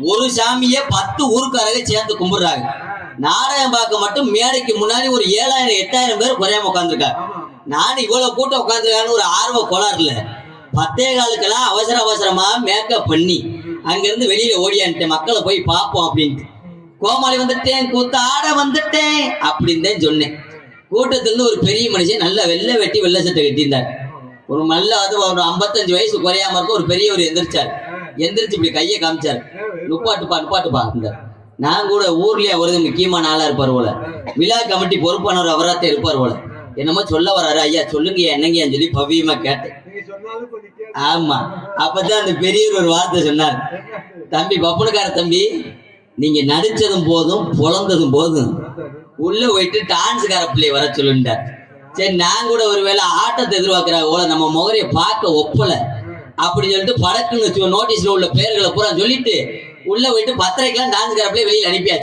ஒரு சாமியே பத்து ஊருக்காரங்க சேர்ந்து கும்பிடுறாங்க. நாடகம் பார்க்க மட்டும் மேடைக்கு முன்னாடி ஒரு ஏழாயிரம் எட்டாயிரம் பேர் குறையாம உட்காந்துருக்காங்க நான் இவ்வளவு கூட்டம் உட்காந்துருக்கான்னு ஒரு ஆர்வ கோளாறுல பத்தே காலுக்கெல்லாம் அவசர அவசரமா மேக்கப் பண்ணி அங்கிருந்து வெளியில ஓடியான்ட்டு மக்களை போய் பார்ப்போம் அப்படின்ட்டு. கோமாளி வந்துட்டேன் கூத்த ஆட வந்துட்டேன் அப்படின்னு தான் சொன்னேன். கூட்டத்திலிருந்து ஒரு பெரிய மனுஷன் நல்ல வெள்ளை வெட்டி வெள்ளை சட்டை கட்டியிருந்தார். ஒரு நல்ல அது ஒரு ஐம்பத்தஞ்சு வயசு குறையாம இருக்க ஒரு பெரியவர் எந்திரிச்சார். எந்திரிச்சு இப்படி கையை காமிச்சார். நுப்பாட்டுப்பா நுப்பாட்டுப்பா இருந்தார் நான் கூட ஊர்லயே அவரது முக்கியமான ஆளா இருப்பார் போல. விழா கமிட்டி பொறுப்பானவர் அவராத்த இருப்பார் போல. என்னமோ சொல்ல வராரு ஐயா சொல்லுங்க என்னங்கன்னு சொல்லி பவியமா கேட்டேன். ஆமா. அப்பதான் அந்த பெரியவர் ஒரு வார்த்தை சொன்னார். தம்பி பப்புனுக்கார தம்பி நீங்க நடிச்சதும் போதும் பொழந்ததும் போதும். உள்ள போயிட்டு டான்ஸுக்கார பிள்ளைய வர சொல்லுண்டார் சரி நான் கூட ஒருவேளை ஆட்டத்தை எதிர்பார்க்கிற போல நம்ம முகரைய பார்க்க ஒப்பல. அப்படின்னு சொல்லிட்டு படக்குன்னு வச்சு நோட்டீஸ்ல உள்ள பேர்களை பூரா சொல்லிட்டு உள்ள போயிட்டு பத்திரிக்கலாம் டான்ஸ் பிள்ளைய வெளியில் அனுப்பியாச்சு.